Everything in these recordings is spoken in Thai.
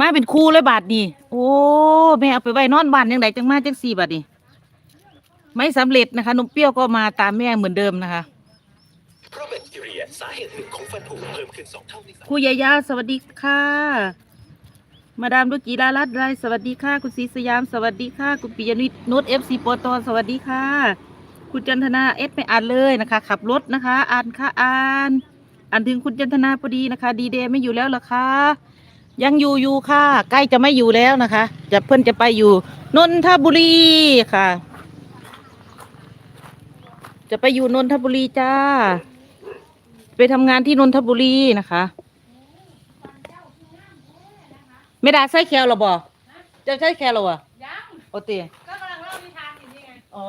มาเป็นครูเลยบาทนี่โอ้แม่เอาไปไว้นอนบ้านยังไงจังมาจังสี่บาทนี่ไม่สำเร็จนะคะนมเปรี้ยวก็มาตามแม่เหมือนเดิมนะคะเพราะแบคทีเรียสาเหตุหนึ่งของฟันผุเพิ่มขึ้นสองเท่าในครูยายาสวัสดีค่ะ มาดามดุจีลาลัดไรสวัสดีค่ะ คุณศรีสยาม สวัสดีค่ะ คุณปิยนุชนุชเอฟซีปตสวัสดีค่ะ คุณจันทนาเอสไม่อ่านเลยนะคะ ขับรถนะคะ อ่านค่ะอ่าน อ่านถึงคุณจันทนาพอดีนะคะ ดีเดย์ไม่อยู่แล้วหรอคะ ยังอยู่อยู่ค่ะ ใกล้จะไม่อยู่แล้วนะคะ จะเพื่อนจะไปอยู่นนทบุรีค่ะ จะไปอยู่นนทบุรีจ้า ไปทำงานที่นนทบุรีนะคะไม่ได้ใส่แคลหรอบ่จะใส่แคลหรอวะยังโอเตีก็กำลังเล่านิทานอยู่นี่ไงอ๋อ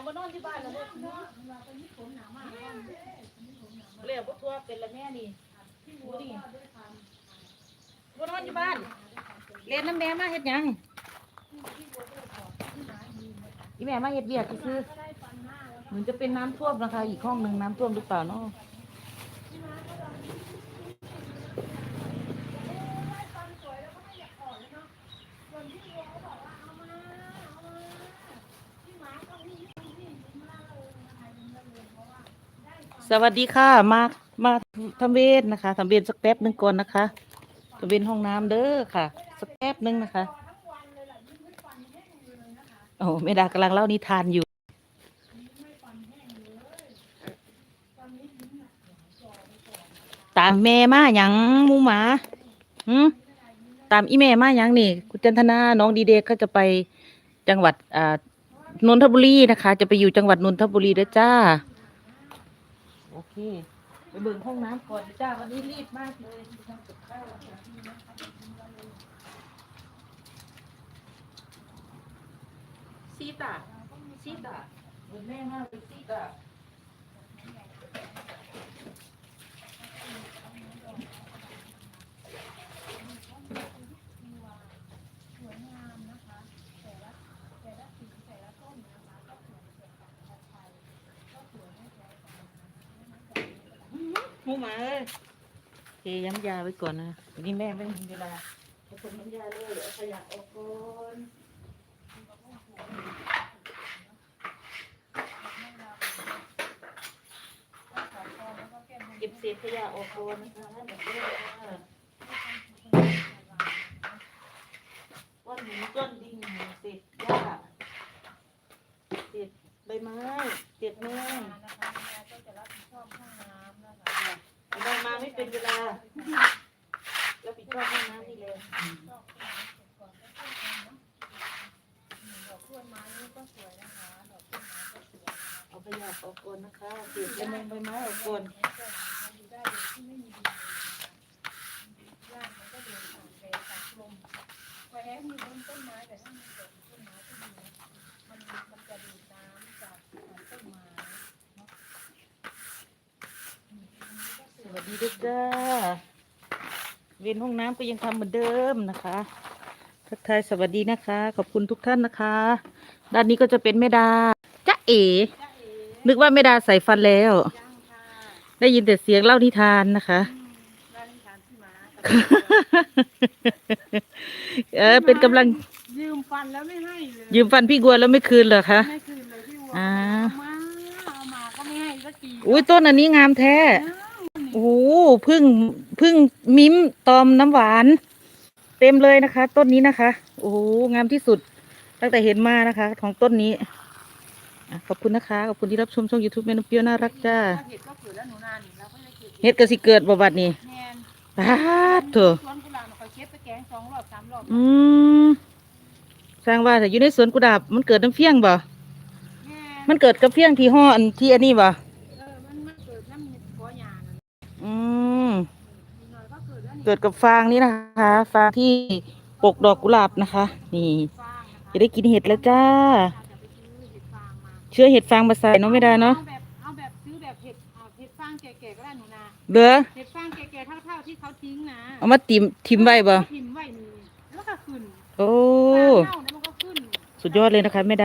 งบ่นอนที่บ้านแล้วเด้อเนาะเราเป็นญี่ปุ่นหนามากเลยเรียกบ่ทั่วเป็นละแม่นี่พี่วัวก็ด้วยความบ่นอนอยู่บ้านเรียนน้ำแม่มาเฮ็ดหยังอีแม่มาเฮ็ดเบียกซื้อเหมือนจะเป็นน้ำท่วมนะคะ อีกห้องหนึ่งน้ำท่วมหรือเปล่าเนาะ สวัสดีค่ะ มามาทำเวรนะคะทำเวรสักแป๊บหนึ่งก่อนนะคะทำเวรห้องน้ำเด้อค่ะ สักแป๊บหนึ่งนะคะโอ้ไม่ดากำลังเล่านิทานอยู่ตามแม่มาหยังมูหมาหืมตามอีแม่มาหยังนี่ คุณจันทนาน้องดีเด็กก็จะไปจังหวัดอ่านนทบุรีนะคะ จะไปอยู่จังหวัดนนทบุรีด้อจ้า เค ไปเบิ่งห้องน้ำก่อนเด้อจ้าวันนี้รีบมากเลยทำกับข้าวซีตาซีตาเหมือนแม่มากเลยซีตา หมูหมาเอ้ยเทย้ำยาไว้ก่อนนะนนี้แม่ไม่มีเวลาผสมน้ำยาเลยเดี๋ยวเอาขยะออกก่อนเก็บเศษขยะออกก่อนนะคะเดี๋ยวก็ได้ว่าก้อนหินก้อนดินเศษหญ้าเศษใบไม้เศษแมง เดินมาไม่ เป็นเวลาแล้วปิดชอบห้องน้ำนี่เลยเอาขยะออกก่อนนะคะเสียบใบไม้ใบไม้ออกก่อน วัสดีด้วยจ้าเวียนห้องน้ำก็ยังทำเหมือนเดิมนะคะทักทายสวัสดีนะคะ ขอบคุณทุกท่านนะคะ ด้านนี้ก็จะเป็นแม่ดาจ้าเอ๋นึกว่าแม่ดาใส่ฟันแล้ว ได้ยินแต่เสียงเล่านิทานนะคะเออเป็นกำลังยืมฟันแล้วไม่ให้เลยยืมฟันพี่กวนแล้วไม่คืนเหรอคะไม่คืนเลยพี่วัวอ่าเอามาเอามาก็ไม่ให้สักทีอุ้ยต้นอันนี้งามแท้ โอ้โหพึ่งพึ่งมิ้มตอมน้ำหวาน เต็มเลยนะคะ ต้นนี้นะคะ โอ้โหงามที่สุด ตั้งแต่เห็นมานะคะ ของต้นนี้อะขอบคุณนะคะขอบคุณที่รับชมช่องยูทูบแม่น้ำเปรี้ยวน่ารักจ้าถ้าเห็ดก็เกิดแล้วหนูนานี่เราก็เลยเก็บเฮ็ดกสิเกิดบบัดนี่แมนปาดเถอะสวนกุหลาบคอยเก็บไปแกงสองรอบสามรอบอืมสร้างว่าแต่อยู่ในสวนกุหลาบมันเกิดน้ำเฟี้ยงบ่แมนมันเกิดกับเฟี้ยงที่ห่ออันที่อันนี้บ่ เออมันมันเกิดน้ำก้อยานั่น อืม นิดหน่อยก็ เกิดแล้วนี่เกิดกับฟางนี้นะคะ ฟางที่ปกดอกกุหลาบนะคะ นี่ฟางนะคะจะได้กินเห็ดแล้วจ้าเราจะไปซื้อเห็ดฟางมาเชื้อเห็ดฟางมาใส่เนาะไม่ได้เนาะเอาแบบเอาแบบซื้อแบบเห็ดอ่าเห็ดฟางแก่ๆก็ได้หนูนาเด้อเห็ดฟางแก่ๆเท่าๆที่เขาทิ้งนะเอามาติมทิมไว้บ่พิมพ์ไว้นี่แล้วก็ขึ้นโอ้ฟางเน่าแล้วมันก็ขึ้น สุดยอดเลยนะคะแม่ดา